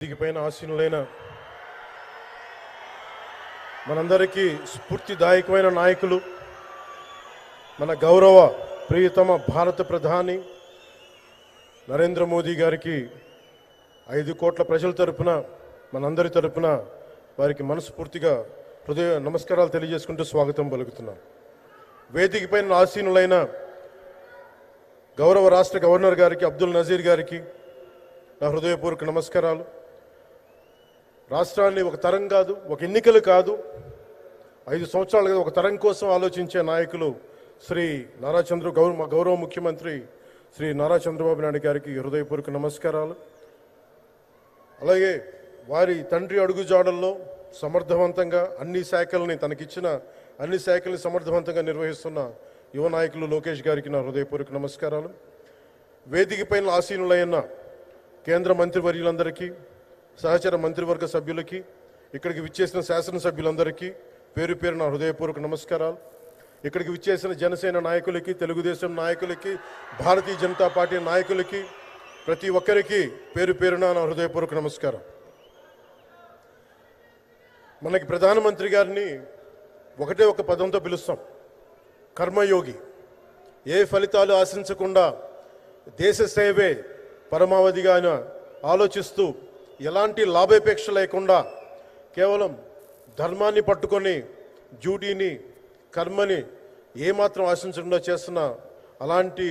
దిగిపోయిన ఆశీనులైన మనందరికీ స్ఫూర్తిదాయకమైన నాయకులు మన గౌరవ ప్రియతమ భారత ప్రధాని నరేంద్ర మోదీ గారికి ఐదు కోట్ల ప్రజల తరపున మనందరి తరపున వారికి మనస్ఫూర్తిగా హృదయ నమస్కారాలు తెలియజేసుకుంటూ స్వాగతం పలుకుతున్నాం. వేదిక పైన ఆసీనులైన గౌరవ రాష్ట్ర గవర్నర్ గారికి అబ్దుల్ నజీర్ గారికి నా హృదయపూర్వక నమస్కారాలు. రాష్ట్రాన్ని ఒక తరం కాదు ఒక ఎన్నికలు కాదు. ఐదు సంవత్సరాలుగా ఒక తరం కోసం ఆలోచించే నాయకులు శ్రీ నారా చంద్ర గౌరవ గౌరవ ముఖ్యమంత్రి శ్రీ నారా చంద్రబాబు నాయుడు గారికి హృదయపూర్వక నమస్కారాలు. అలాగే వారి తండ్రి అడుగుజాడల్లో సమర్థవంతంగా అన్ని శాఖల్ని తనకిచ్చిన అన్ని శాఖల్ని సమర్థవంతంగా నిర్వహిస్తున్న యువ నాయకులు లోకేష్ గారికి నా హృదయపూర్వక నమస్కారాలు. వేదిక పైన ఆసీనులైన కేంద్ర మంత్రివర్యులందరికీ సహచర మంత్రివర్గ సభ్యులకి ఇక్కడికి విచ్చేసిన శాసనసభ్యులందరికీ పేరు పేరు నా హృదయపూర్వక నమస్కారాలు. ఇక్కడికి విచ్చేసిన జనసేన నాయకులకి తెలుగుదేశం నాయకులకి భారతీయ జనతా పార్టీ నాయకులకి ప్రతి ఒక్కరికి పేరు పేరున నా హృదయపూర్వక నమస్కారం. మనకి ప్రధానమంత్రి గారిని ఒకటే ఒక పదంతో పిలుస్తాం. కర్మయోగి. ఏ ఫలితాలు ఆశించకుండా దేశ సేవే పరమావధిగా ఆయన ఆలోచిస్తూ ఎలాంటి లాభేపేక్ష లేకుండా కేవలం ధర్మాన్ని పట్టుకొని డ్యూటీని కర్మని ఏమాత్రం ఆశించకుండా చేస్తున్న అలాంటి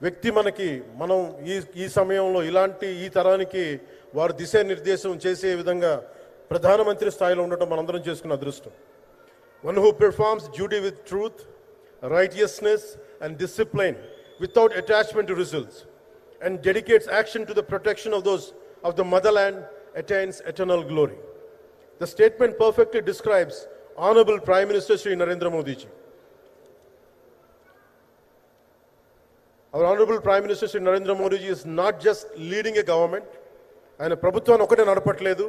వ్యక్తి మనకి మనం ఈ ఈ సమయంలో ఇలాంటి ఈ తరానికి వారు దిశానిర్దేశం చేసే విధంగా ప్రధానమంత్రి స్థాయిలో ఉండటం మనందరం చేసుకున్న అదృష్టం. One who performs duty with truth righteousness and discipline without attachment results and dedicates action to the protection of those of the motherland attains eternal glory. The statement perfectly describes Honorable Prime Minister Sri Narendra Modi ji. Our Honorable Prime Minister Sri Narendra Modi ji is not just leading a government, ఆయన ప్రభుత్వాన్ని ఒకటే నడపట్లేదు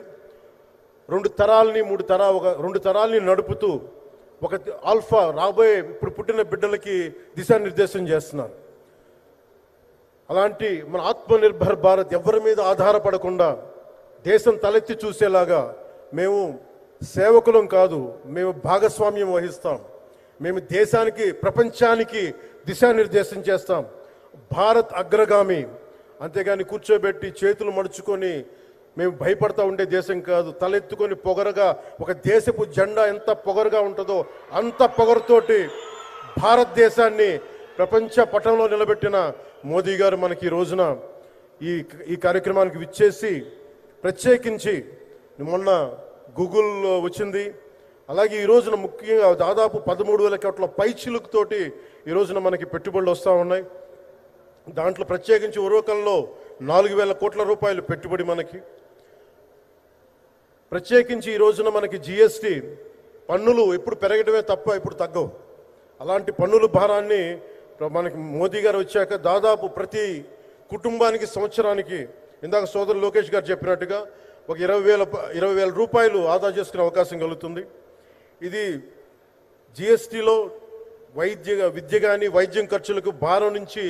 రెండు తరాలని మూడు తరా ఒక రెండు తరాలని నడుపుతూ ఒక ఆల్ఫా రాబోయే ఇప్పుడు పుట్టిన బిడ్డలకి దిశానిర్దేశం చేస్తున్నారు అలాంటి మన ఆత్మనిర్భర్ భారత్ ఎవరి మీద ఆధారపడకుండా దేశం తలెత్తి చూసేలాగా మేము సేవకులం కాదు మేము భాగస్వామ్యం వహిస్తాం. మేము దేశానికి ప్రపంచానికి దిశానిర్దేశం చేస్తాం. భారత్ అగ్రగామి. అంతేగాని కూర్చోబెట్టి చేతులు మడుచుకొని మేము భయపడతా ఉండే దేశం కాదు. తలెత్తుకొని పొగరగా ఒక దేశపు జెండా ఎంత పొగరగా ఉంటుందో అంత పొగరుతోటి భారతదేశాన్ని ప్రపంచ పటంలో నిలబెట్టిన మోదీ గారు మనకి ఈ రోజున ఈ ఈ కార్యక్రమానికి విచ్చేసి ప్రత్యేకించి మొన్న గూగుల్ వచ్చింది. అలాగే ఈ రోజున ముఖ్యంగా దాదాపు పదమూడు వేల కోట్ల పైచిలుకుతోటి ఈ రోజున మనకి పెట్టుబడులు వస్తూ ఉన్నాయి. దాంట్లో ప్రత్యేకించి ఉరవకంలో నాలుగు వేల కోట్ల రూపాయలు పెట్టుబడి మనకి. ప్రత్యేకించి ఈ రోజున మనకి జిఎస్టి పన్నులు ఎప్పుడు పెరగడమే తప్ప ఇప్పుడు తగ్గవు. అలాంటి పన్నుల భారాన్ని మనకి మోదీ గారు వచ్చాక దాదాపు ప్రతి కుటుంబానికి సంవత్సరానికి ఇందాక సోదరు లోకేష్ గారు చెప్పినట్టుగా ఒక ఇరవై వేల ఇరవై వేల రూపాయలు ఆదా చేసుకునే అవకాశం కలుగుతుంది. ఇది జిఎస్టిలో వైద్య విద్య కానీ వైద్యం ఖర్చులకు భారం నుంచి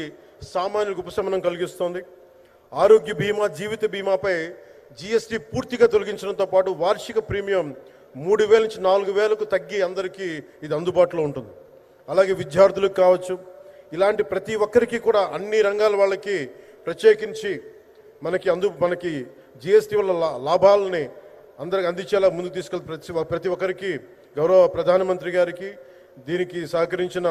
సామాన్యులకు ఉపశమనం కలిగిస్తోంది. ఆరోగ్య బీమా జీవిత బీమాపై జిఎస్టి పూర్తిగా తొలగించడంతో పాటు వార్షిక ప్రీమియం మూడు వేల నుంచి నాలుగు వేలకు తగ్గి అందరికీ ఇది అందుబాటులో ఉంటుంది. అలాగే విద్యార్థులకు కావచ్చు ఇలాంటి ప్రతి ఒక్కరికి కూడా అన్ని రంగాల వాళ్ళకి ప్రత్యేకించి మనకి అందు మనకి జిఎస్టీ వల్ల లా- లాభాలని అందరికి అందించేలా ముందుకు తీసుకెళ్తే ప్రతి ప్రతి ఒక్కరికి గౌరవ ప్రధానమంత్రి గారికి దీనికి సహకరించిన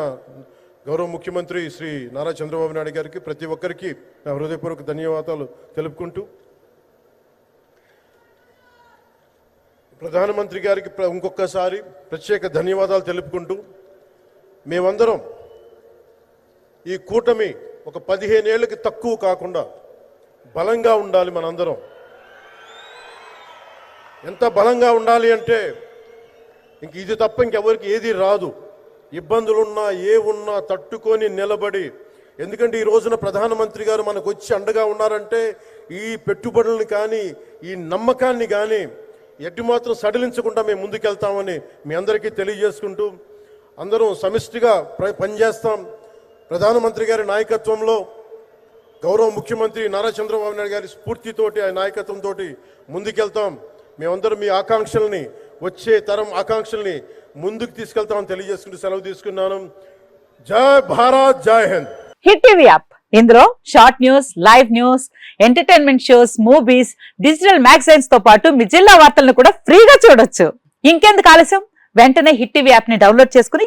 గౌరవ ముఖ్యమంత్రి శ్రీ నారా చంద్రబాబు నాయుడు గారికి ప్రతి ఒక్కరికి నా హృదయపూర్వక ధన్యవాదాలు తెలుపుకుంటూ ప్రధానమంత్రి గారికి ప్ర- ఇంకొకసారి ప్రత్యేక ధన్యవాదాలు తెలుపుకుంటూ మేమందరం ఈ కూటమి ఒక పదిహేనేళ్ళకి తక్కువ కాకుండా బలంగా ఉండాలి మనందరం. ఎంత బలంగా ఉండాలి అంటే ఇంక ఇది తప్ప ఇంకెవరికి ఏది రాదు. ఇబ్బందులున్నా ఏ ఉన్నా తట్టుకొని నిలబడి ఎందుకంటే ఈ రోజున ప్రధానమంత్రి గారు మనకు వచ్చి అండగా ఉన్నారంటే ఈ పెట్టుబడులను కానీ ఈ నమ్మకాన్ని కానీ ఎట్టి మాత్రం సడలించకుండా మేము ముందుకెళ్తామని మీ అందరికీ తెలియజేసుకుంటూ అందరం సమిష్టిగా పనిచేస్తాం. ప్రధానమంత్రి గారి నాయకత్వంలో గౌరవ ముఖ్యమంత్రి నారా చంద్రబాబు నాయుడు గారి స్ఫూర్తితోటి ఆయన నాయకత్వంతో ముందుకెళ్తాం. మేమందరం మీ ఆకాంక్షల్ని వచ్చే తరం ఆకాంక్షల్ని ముందుకు తీసుకెళ్తామని తెలియజేసుకుంటూ సెలవు తీసుకున్నాను. జై భారత్ జై హింద్. Hit TV app. ఇందులో short news live news entertainment shows movies digital మ్యాగజైన్స్తో పాటు మీ జిల్లా వార్తలను కూడా ఫ్రీగా చూడొచ్చు. ఇంకెందుకు ఆలస్యం? వెంటనే హిట్ టీవీ యాప్ని డౌన్లోడ్ చేసుకుని